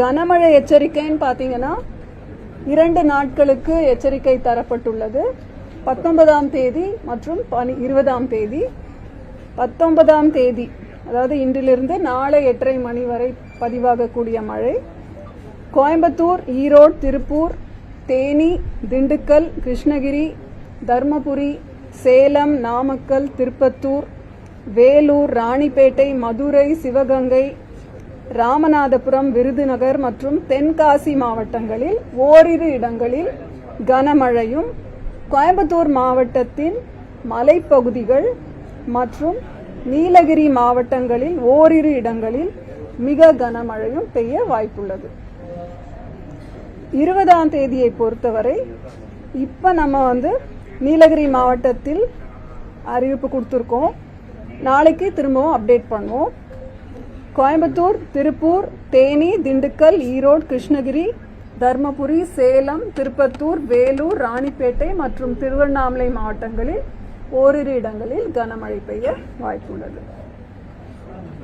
கனமழை எச்சரிக்கைன்னு பார்த்தீங்கன்னா இரண்டு நாட்களுக்கு எச்சரிக்கை தரப்பட்டுள்ளது. பத்தொன்பதாம் தேதி மற்றும் பனி இருபதாம் தேதி. பத்தொன்பதாம் தேதி அதாவது இன்றிலிருந்து நாளை எட்டரை மணி வரை பதிவாகக்கூடிய மழை. கோயம்புத்தூர் ஈரோடு திருப்பூர் தேனி திண்டுக்கல் கிருஷ்ணகிரி தர்மபுரி சேலம் நாமக்கல் திருப்பத்தூர் வேலூர் ராணிப்பேட்டை மதுரை சிவகங்கை ராமநாதபுரம் விருதுநகர் மற்றும் தென்காசி மாவட்டங்களில் ஓரிரு இடங்களில் கனமழையும் கோயம்புத்தூர் மாவட்டத்தின் மலைப்பகுதிகள் மற்றும் நீலகிரி மாவட்டங்களில் ஓரிரு இடங்களில் மிக கனமழையும் பெய்ய வாய்ப்புள்ளது. இருபதாம் தேதியை பொறுத்தவரை இப்போ நம்ம வந்து நீலகிரி மாவட்டத்தில் அறிவிப்பு கொடுத்துருக்கோம். நாளைக்கு திரும்பவும் அப்டேட் பண்ணுவோம். கோயம்புத்தூர் திருப்பூர் தேனி திண்டுக்கல் ஈரோடு கிருஷ்ணகிரி தர்மபுரி சேலம் திருப்பத்தூர் வேலூர் ராணிப்பேட்டை மற்றும் திருவண்ணாமலை மாவட்டங்களில் ஓரிரு இடங்களில் கனமழை பெய்ய வாய்ப்புள்ளது.